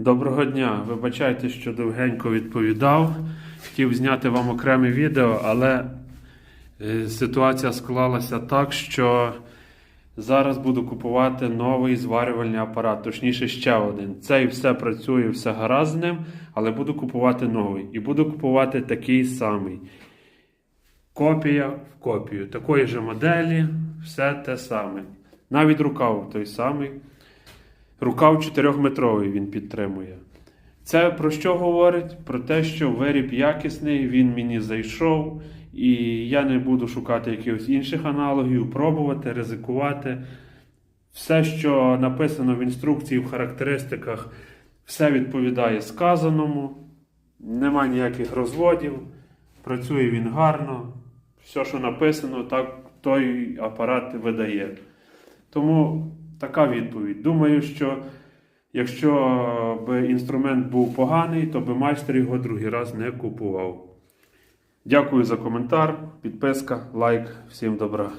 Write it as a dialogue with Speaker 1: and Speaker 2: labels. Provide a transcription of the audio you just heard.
Speaker 1: Доброго дня. Вибачайте, що довгенько відповідав. Хотів зняти вам окреме відео, але е, ситуація склалася так, що зараз буду купувати новий зварювальний апарат, точніше ще один. Цей все працює, все гаразд але буду купувати новий. І буду купувати такий самий. Копія в копію. Такої ж моделі, все те саме. Навіть рукав той самий. Рукав 4-метровий він підтримує. Це про що говорить? Про те, що виріб якісний, він мені зайшов, і я не буду шукати якихось інших аналогів, пробувати, ризикувати. Все, що написано в інструкції, в характеристиках, все відповідає сказаному. Нема ніяких розводів, працює він гарно. Все, що написано, так той апарат видає. Тому така відповідь. Думаю, що якщо б інструмент був поганий, то би майстер його другий раз не купував. Дякую за коментар, підписка, лайк. Всім добра.